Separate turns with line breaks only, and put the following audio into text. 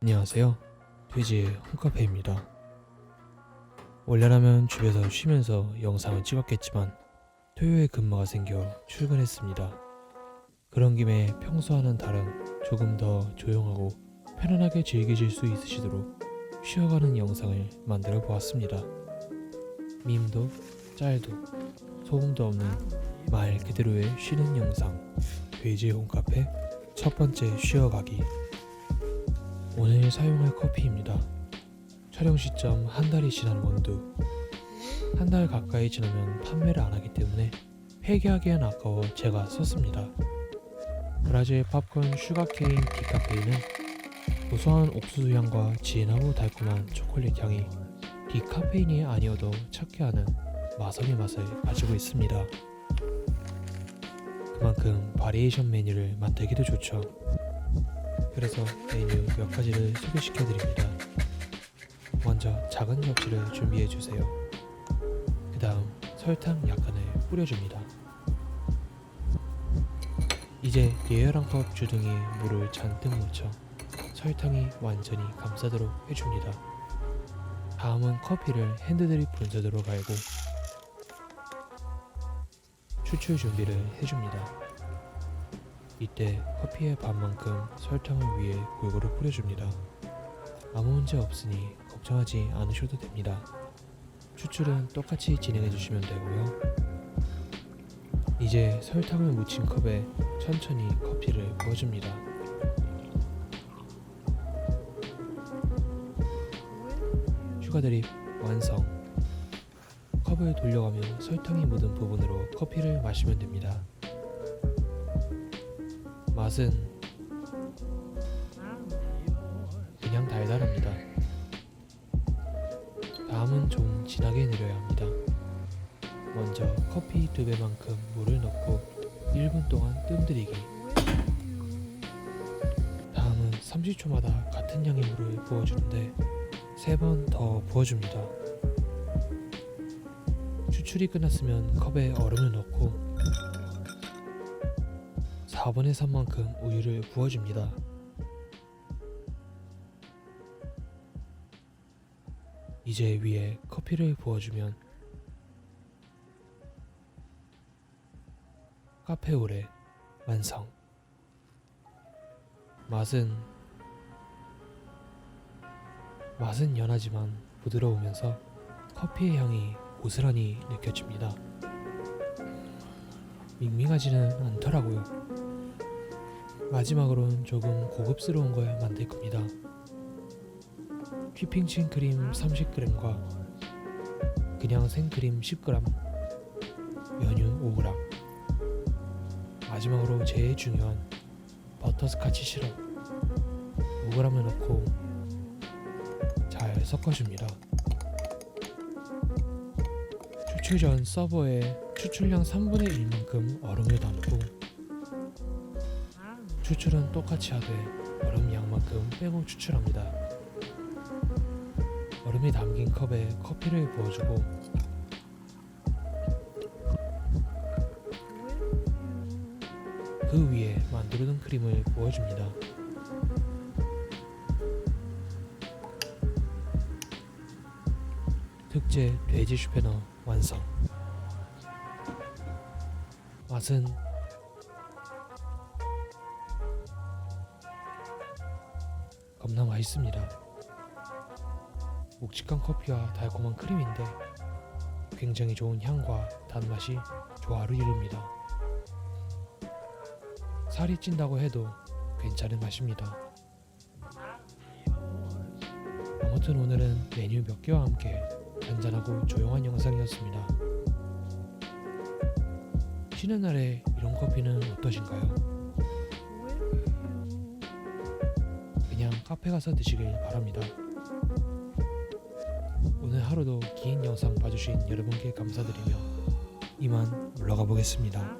안녕하세요. 돼지의 홈카페입니다. 원래라면 집에서 쉬면서 영상을 찍었겠지만 토요일 근무가 생겨 출근했습니다. 그런 김에 평소와는 다른 조금 더 조용하고 편안하게 즐기실 수 있으시도록 쉬어가는 영상을 만들어 보았습니다. 밈도 짤도 소음도 없는 말 그대로의 쉬는 영상 돼지의 홈카페 첫 번째 쉬어가기 오늘 사용할 커피입니다. 촬영 시점 한 달이 지난 원두. 한 달 가까이 지나면 판매를 안 하기 때문에 폐기하기엔 아까워 제가 썼습니다. 브라질 팝콘 슈가케인 디카페인은 고소한 옥수수 향과 진하고 달콤한 초콜릿 향이 디카페인이 아니어도 찾게 하는 마성의 맛을 가지고 있습니다. 그만큼 바리에이션 메뉴를 만들기도 좋죠. 그래서 메뉴 몇 가지를 소개시켜 드립니다. 먼저 작은 접시를 준비해 주세요. 그 다음 설탕 약간을 뿌려줍니다. 이제 예열한 컵 주둥이에 물을 잔뜩 묻혀 설탕이 완전히 감싸도록 해줍니다. 다음은 커피를 핸드드립 분쇄도로 갈고 추출 준비를 해줍니다. 이때 커피의 반만큼 설탕을 위에 골고루 뿌려줍니다. 아무 문제 없으니 걱정하지 않으셔도 됩니다. 추출은 똑같이 진행해 주시면 되고요. 이제 설탕을 묻힌 컵에 천천히 커피를 부어줍니다. 슈가 드립 완성. 컵을 돌려가며 설탕이 묻은 부분으로 커피를 마시면 됩니다. 맛은 그냥 달달합니다. 다음은 좀 진하게 내려야 합니다. 먼저 커피 두 배만큼 물을 넣고 1분 동안 뜸들이기. 다음은 30초마다 같은 양의 물을 부어주는데 3번 더 부어줍니다. 추출이 끝났으면 컵에 얼음을 넣고 4분의 3만큼 우유를 부어줍니다. 이제 위에 커피를 부어주면 카페오레 완성. 맛은 맛은 연하지만 부드러우면서 커피의 향이 고스란히 느껴집니다. 밍밍하지는 않더라고요. 마지막으로는 조금 고급스러운 걸 만들 겁니다. 휘핑친 크림 30g과 그냥 생크림 10g, 연유 5g. 마지막으로 제일 중요한 버터스카치 시럽 5g을 넣고 잘 섞어줍니다. 추출 전 서버에 추출량 3분의 1만큼 얼음을 담고 추출은 똑같이 하되 얼음 양만큼 빼고 추출합니다. 얼음이 담긴 컵에 커피를 부어주고 그 위에 만들어둔 크림을 부어줍니다. 특제 돼지 슈페너 완성. 맛은 겁나 맛있습니다. 묵직한 커피와 달콤한 크림인데 굉장히 좋은 향과 단맛이 조화를 이룹니다. 살이 찐다고 해도 괜찮은 맛입니다. 아무튼 오늘은 메뉴 몇 개와 함께 잔잔하고 조용한 영상이었습니다. 쉬는 날에 이런 커피는 어떠신가요? 그냥 카페 가서 드시길 바랍니다. 오늘 하루도 긴 영상 봐주신 여러분께 감사드리며 이만 물러가 보겠습니다.